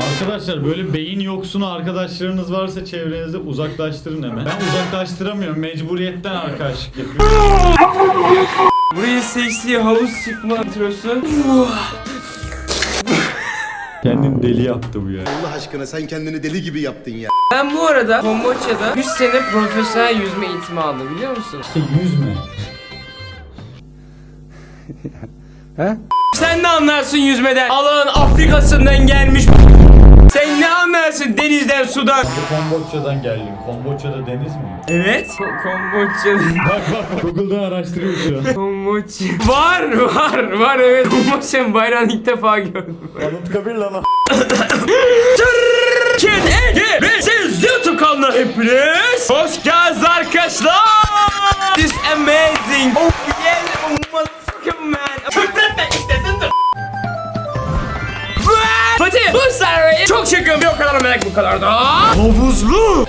Arkadaşlar böyle beyin yoksunu arkadaşlarınız varsa çevrenizde uzaklaştırın hemen. Ben uzaklaştıramıyorum. Mecburiyetten arkadaşlık yapıyorum. Buraya seksi havuz çıkma introsu. Kendini deli yaptı bu ya. Allah aşkına sen kendini deli gibi yaptın ya. Ben bu arada Komboçya'da 3 sene profesyonel yüzme eğitimi aldım biliyor musun? İşte yüzme. Sen ne anlarsın yüzmeden? Allah'ın Afrika'sından gelmiş. Sen ne anlarsın denizden sudan? Komboçya'dan geldim. Komboçya'da deniz mi? Evet. Komboçya. Bak bak bak. Google'dan araştırıyor şu an. Komboçya. Var var var evet. Komboçya'nın bayrağını ilk defa gördüm. Anıtkabir lan o. Türkiye'nin en gelişsiz YouTube kanalına hepiniz hoş geldiniz arkadaşlar. This amazing. Oh yeah, oh çekiyorum. Bir o kadar merak bu kadar da. Havuzlu.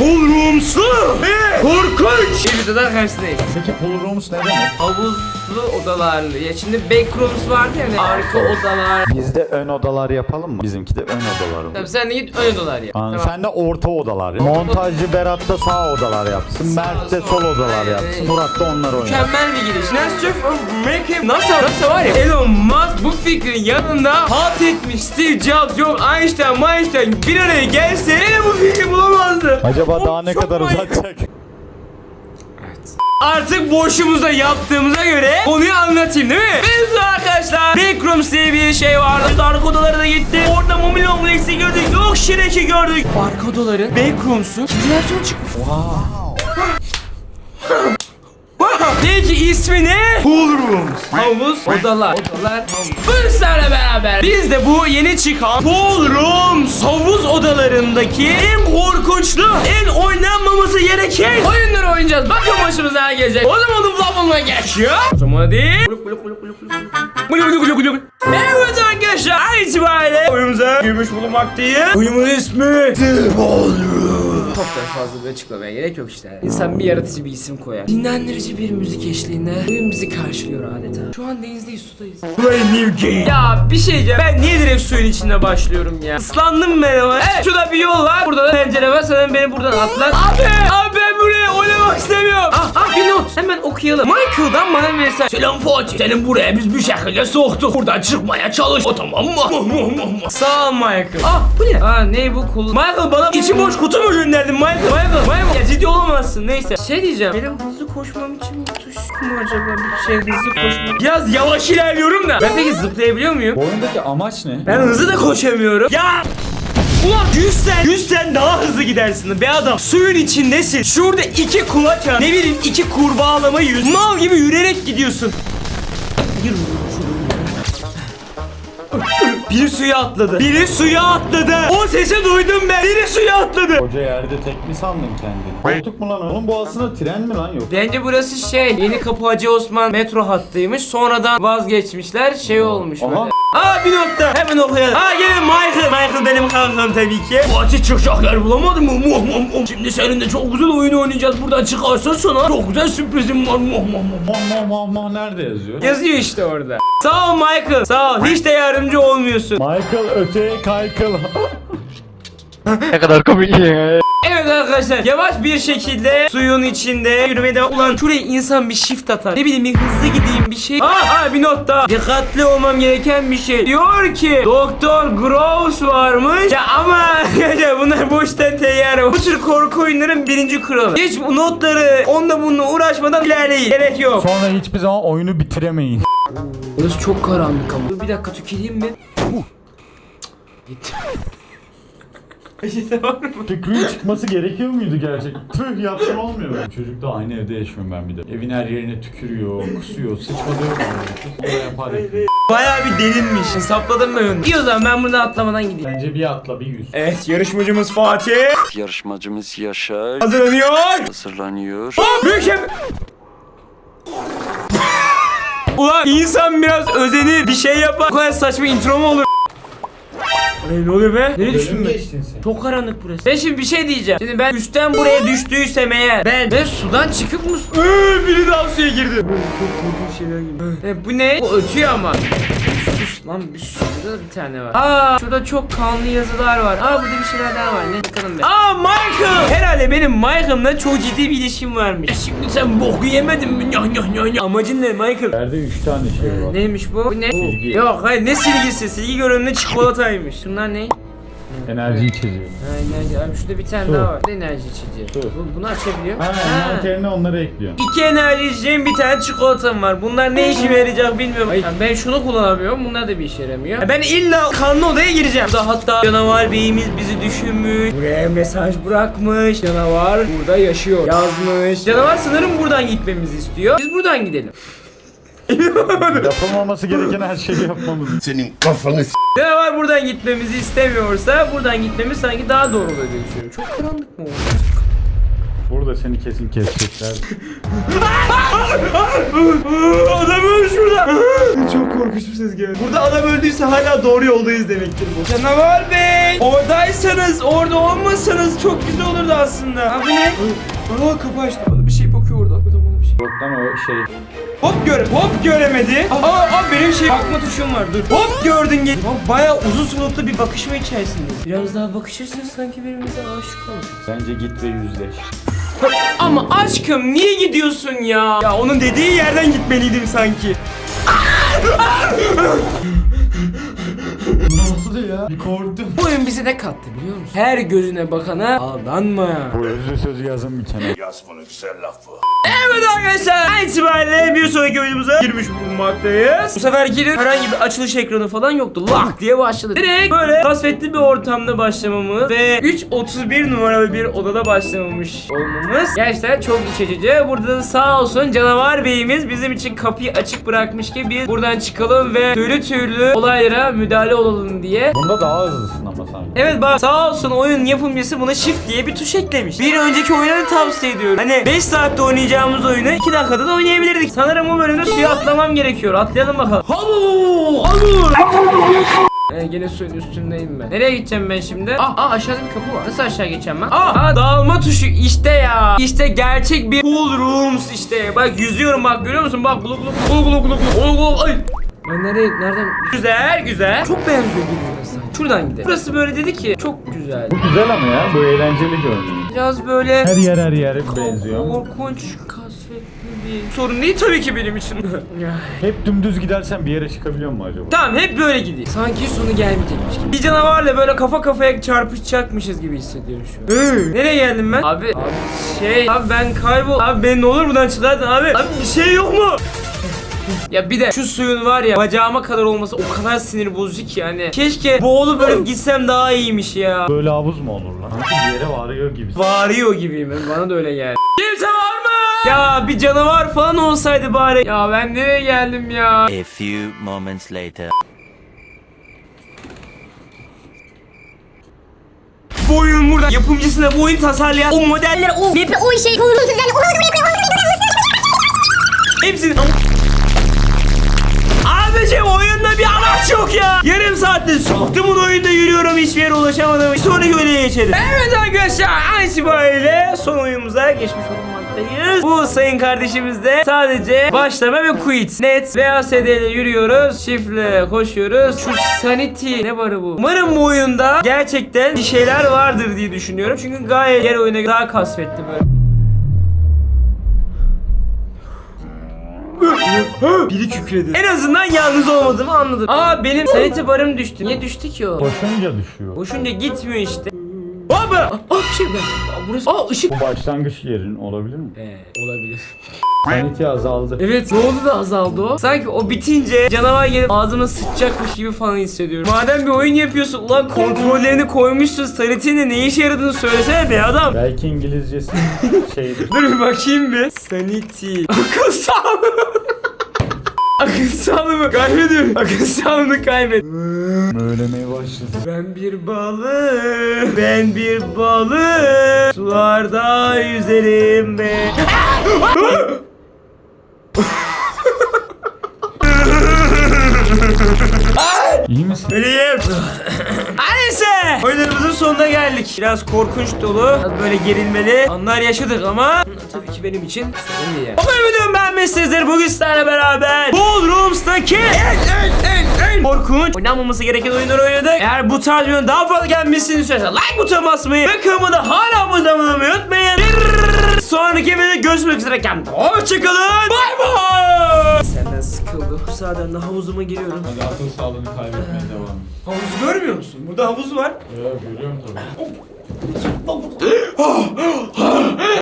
Ballroomslu ve korkunç bir videoda karşınızdayız. Peki pool rooms ne demek? Havuzlu odalarlı. Ya şimdi backrooms vardı ya hani arka odalar. Bizde ön odalar yapalım mı? Bizimki de ön odalar. Tamam sen de git ön odalar yap. Tamam. Sen de orta odalar yap. Montajcı Berat da sağ odalar yapsın. Mert de sol odalar yapsın. Murat da onlar oynar. Mükemmel bir giriş. Master of Making NASA, NASA var ya Elon Musk bu fikrin yanında halt etmiş Steve Jobs yok Einstein Einstein bir araya gelse yine bu fikri bulamazdı. Acaba daha ne kadar uzatacak? Artık boşumuzda yaptığımıza göre konuyu anlatayım değil mi? Biz arkadaşlar Backrooms diye bir şey vardı. Arka odalara da gittik. Orada Mummy Longlex'i gördük. Yok Shrek'i gördük. Arka odaların Backrooms'u ikinci versiyon çıkmış. Peki ismi ne? Pool Rooms. Havuz, odalar. Odalar, havuz. Bu sizlerle beraber biz de bu yeni çıkan Pool Rooms havuz odalarındaki en korkunçlu, en oynanmaması gereken oyunları oynayacağız. Bakın başımıza ne gelecek. O zaman vloguma geçiyor. O zaman hadi. Evet arkadaşlar an itibariyle oyunumuza girmiş bulunmaktayız. Oyunun ismi The Ballroom. Çok da fazla bir açıklamaya gerek yok işte. İnsan bir yaratıcı bir isim koyar. Dinlendirici bir müzik eşliğinde oyun bizi karşılıyor adeta. Şu an denizdeyiz, sudayız. Play new game. Ya bir şey diyeceğim. Ben niye direkt suyun içinde başlıyorum ya? Islandım ben ama. Evet şurada bir yol var. Burada da pencere var. Sen beni buradan atlat. Abi! Abi istemiyorum. Ah, ah bir not. Hemen okuyalım. Michael'dan bana mesaj. Selam Fatih. Senin buraya biz bir şekilde soktuk. Buradan çıkmaya çalış. O tamam mı? Sağ ol Michael. Ah bu ne? Aa ne bu kul? Michael bana içi boş kutu mu gönderdin Michael? Michael, Michael. Ya ciddi olamazsın neyse. Şey diyeceğim. Benim hızlı koşmam için bir tuş mu acaba bir şey hızlı koşmam? Biraz yavaş ilerliyorum da. Ben peki zıplayabiliyor muyum? Bu oyundaki amaç ne? Ben hızlı da koşamıyorum. Ya! Ulan yüzsen, yüzsen daha hızlı gidersin be adam. Suyun içindesin. Şurada iki kulaç var. Ne bileyim iki kurbağalama yüz. Mal gibi yürüyerek gidiyorsun. Biri suya atladı. Biri suya atladı. O sesi duydum ben. Biri suya atladı. Koca yerde tek mi sandın kendini? Koltuk mu lan? Bu aslında tren mi lan yok? Bence burası şey Yeni Kapı Hacı Osman metro hattıymış Sonradan vazgeçmişler şey olmuş Aha. böyle Aa bir nokta hemen okuyalım Ha gelin Michael Michael benim kankam tabii ki Fatih çıkacak yer bulamadın mı? Muh, muh, muh. Şimdi seninle çok güzel oyun oynayacağız Buradan çıkarsan sana çok güzel sürprizim var Muh, muh, muh. Mah mah mah mah nerede yazıyor? Yazıyor işte orada Sağ ol Michael sağ ol hiç de yardımcı olmuyorsun Michael öteye kaykıl. Evet arkadaşlar yavaş bir şekilde suyun içinde yürümeye devam. Ulan şuraya insan bir shift atar. Ne bileyim bir hızlı gideyim bir şey. Aa, aa bir not daha. Dikkatli olmam gereken bir şey. Diyor ki Doktor Gross varmış. Ya ama ya bunlar boştan teyyare. Bu tür korku oyunların birinci kuralı. Geç bu notları onunla bununla uğraşmadan ilerleyin. Gerek yok. Sonra hiçbir zaman oyunu bitiremeyin. Burası çok karanlık ama. Dur bir dakika tüküreyim mi? Gitti. Peşinde var mı? Tükürüğün çıkması gerekiyor muydu gerçekten? Tüh yapsam olmuyor mu? Çocuk da aynı evde yaşıyorum ben bir de. Evin her yerine tükürüyor, kusuyor, sıçmalıyor. O da yapar. Bayağı bir delinmiş. Hesapladım ben onu. İyi o zaman ben buradan atlamadan gideyim. Bence bir atla bir yüz. Evet yarışmacımız Fatih Yarışmacımız Yaşar hazırlanıyor. hazırlanıyor. Hop mükemmel. Ulan insan biraz özenir bir şey yapar. Bu kadar saçma intro mu olur? Ay ne oluyor be? Nereye ben? geçtin sen. Çok karanlık burası. Ben şimdi bir şey diyeceğim. Şimdi ben üstten buraya düştüysem eğer ben, ben sudan çıkıp mı? Ee, biri daha suya girdi. Çok korkunç şeyler geliyor. E, bu ne? Bu ötüyor ama. Sus lan bir sus. Burada da bir tane var. Aa şurada çok kanlı yazılar var. Aa burada bir şeyler daha var. Ne bakalım be. Aa Michael. Herhalde benim Michael'la çok ciddi bir ilişkim varmış. Şimdi sen boku yemedin mi? Nyah nyah nyah nyah. Amacın ne Michael? Yerde 3 tane şey var. Neymiş bu? Bu ne? Silgi. Yok hayır ne silgisi? Silgi görünümlü çikolataymış. Şunlar ne? Enerji içeceği. Ha enerji. Abi şurada bir tane Su. daha var. Ne enerji içeceği? Su. Bu, bunu açabiliyor. Ha, Ha. envanterine onları ekliyorsun. İki enerji içeceğim bir tane çikolatam var. Bunlar ne işime yarayacak bilmiyorum. Ay, ben şunu kullanamıyorum. Bunlar da bir işe yaramıyor. Ya Ben illa kanlı odaya gireceğim. Burada hatta canavar beyimiz bizi düşünmüş. Buraya mesaj bırakmış. Canavar burada yaşıyor. Yazmış. Canavar sanırım buradan gitmemizi istiyor. Biz buradan gidelim. Yapılmaması gereken her şeyi yapmamız. Senin kafanı s- Canavar buradan gitmemizi istemiyorsa buradan gitmemiz sanki daha doğru oluyor diye düşünüyorum. Çok karanlık mı oldu? Burada seni kesin kesecekler. adam ölmüş burada. Çok korkunç bir ses geldi. Burada adam öldüyse hala doğru yoldayız demektir bu. Canavar Bey! Oradaysanız, orada olmasanız çok güzel olurdu aslında. Ha bu ne? Aa kapı açtı. Şey. Lan o şey. Hop gör, hop göremedi. Aa, aa benim şey bakma tuşum var. Dur. Hop gördün gel. Bayağı uzun soluklu bir bakışma içerisinde. Biraz daha bakışırsan sanki birbirimize aşık oluruz. Bence git ve yüzleş. Ama aşkım niye gidiyorsun ya? Ya onun dediği yerden gitmeliydim sanki. Oldu ya? Bir korktum. Bu oyun bize ne kattı biliyor musun? Her gözüne bakana aldanma. Bu özlü sözü yazın bir kenara. Evet arkadaşlar itibariyle bir sonraki oyunumuza girmiş bulunmaktayız. Bu seferki herhangi bir açılış ekranı falan yoktu. Lak diye başladı. Direkt böyle kasvetli bir ortamda başlamamız ve 3.31 numaralı bir odada başlamamış olmamız gerçekten çok iç açıcı. Burada da sağ olsun canavar beyimiz bizim için kapıyı açık bırakmış ki biz buradan çıkalım ve türlü türlü olaylara müdahale olalım diye. Bunda daha hızlısın ama sanki. Evet bak sağ olsun oyun yapımcısı buna shift diye bir tuş eklemiş. Bir önceki oyunu tavsiye ediyorum. Hani 5 saatte oynayacağımız oyunu 2 dakikada da oynayabilirdik. Sanırım bu bölümde suya atlamam gerekiyor. Atlayalım bakalım. Havu! Havu! Ee, gene suyun üstündeyim ben. Nereye gideceğim ben şimdi? Aa, aa aşağıda bir kapı var. Nasıl aşağı geçeceğim ben? Aa, aa dağılma tuşu işte ya. İşte gerçek bir pool rooms işte. Bak yüzüyorum bak görüyor musun? Bak gluk gluk gluk gluk gluk gluk ay. Ben nereye nereden? Güzel güzel. Çok benziyor birbirine sanki. Şuradan gidelim. Burası böyle dedi ki çok güzel. Bu güzel ama ya. Bu eğlenceli görünüyor. Biraz böyle Her yer her yer benziyor. korkunç, kasvetli bir sorun değil tabii ki benim için. Hep dümdüz gidersen bir yere çıkabiliyor mu acaba? tamam hep böyle gidiyor. Sanki sonu gelmeyecekmiş gibi. Bir canavarla böyle kafa kafaya çarpışacakmışız gibi hissediyorum şu an. Nereye geldim ben? Abi, abi şey, abi ben kaybol. Abi beni ne olur buradan çıkardın abi. Abi bir şey yok mu? Ya bir de şu suyun var ya bacağıma kadar olması o kadar sinir bozucu ki yani. Keşke boğulup ölüp gitsem daha iyiymiş ya. Böyle havuz mu olur lan? Sanki bir yere varıyor gibi. Bağırıyor gibiyim ben. Bana da öyle geldi. Kimse var mı? Ya bir canavar falan olsaydı bari. Ya ben nereye geldim ya? A few moments later. Bu oyunun burada yapımcısına bu oyunu tasarlayan o modeller o Map'e o şey hepsini yok ya. Yarım saattir soktum bunu oyunda yürüyorum hiçbir yere ulaşamadım. Sonraki oyuna geçelim. Evet arkadaşlar an itibariyle son oyunumuza geçmiş bulunmaktayız. Bu sayın kardeşimiz de sadece başlama ve quit. Net veya SD ile yürüyoruz. Shiftle koşuyoruz. Şu sanity ne barı bu? Umarım bu oyunda gerçekten bir şeyler vardır diye düşünüyorum. Çünkü gayet diğer oyuna daha kasvetli böyle. Biri kükredi. En azından yalnız olmadığımı anladım. Aa benim sanity barım düştü. Niye düştü ki o? Koşunca düşüyor. Boşunca gitmiyor işte. Baba! Aa bir şey. Aa, burası. Aa ışık. Bu başlangıç yerin olabilir mi? Ee, olabilir. Sanity azaldı. Evet ne oldu da azaldı o? Sanki o bitince canavar gelip ağzıma sıçacakmış gibi falan hissediyorum. Madem bir oyun yapıyorsun ulan kontrollerini koymuşsun sanitinin ne işe yaradığını söylesene be adam. Belki İngilizcesi şeydir. Dur bir bakayım bir. Sanity. Akıl sağlığı. Akıl sağlığımı kaybediyorum. Akıl sağlığını kaybet. Möğlemeye başladı. Ben bir balık, ben bir balık, sularda yüzerim be. İyi misin? Öleyim. Neyse. Oyunlarımızın sonuna geldik. Biraz korkunç dolu, biraz böyle gerilmeli anlar yaşadık ama tabii ki benim için sorun değil. Umarım videomu beğenmişsinizdir. Bugün sizlerle beraber Ballrooms'taki en en en en korkunç oynanmaması gereken oyunları oynadık. Eğer bu tarz videonun daha fazla gelmesini istiyorsanız like butonuna basmayı ve kanalıma hala abone olmayı unutmayın. Sonraki videoda görüşmek üzere kendinize. Hoşçakalın. Bay bay. Senden sıkıldım. De havuzuma giriyorum. Hadi akıl sağlığını kaybetmeye devam. Havuzu görmüyor musun? Burada havuz var. Ya görüyorum tabii.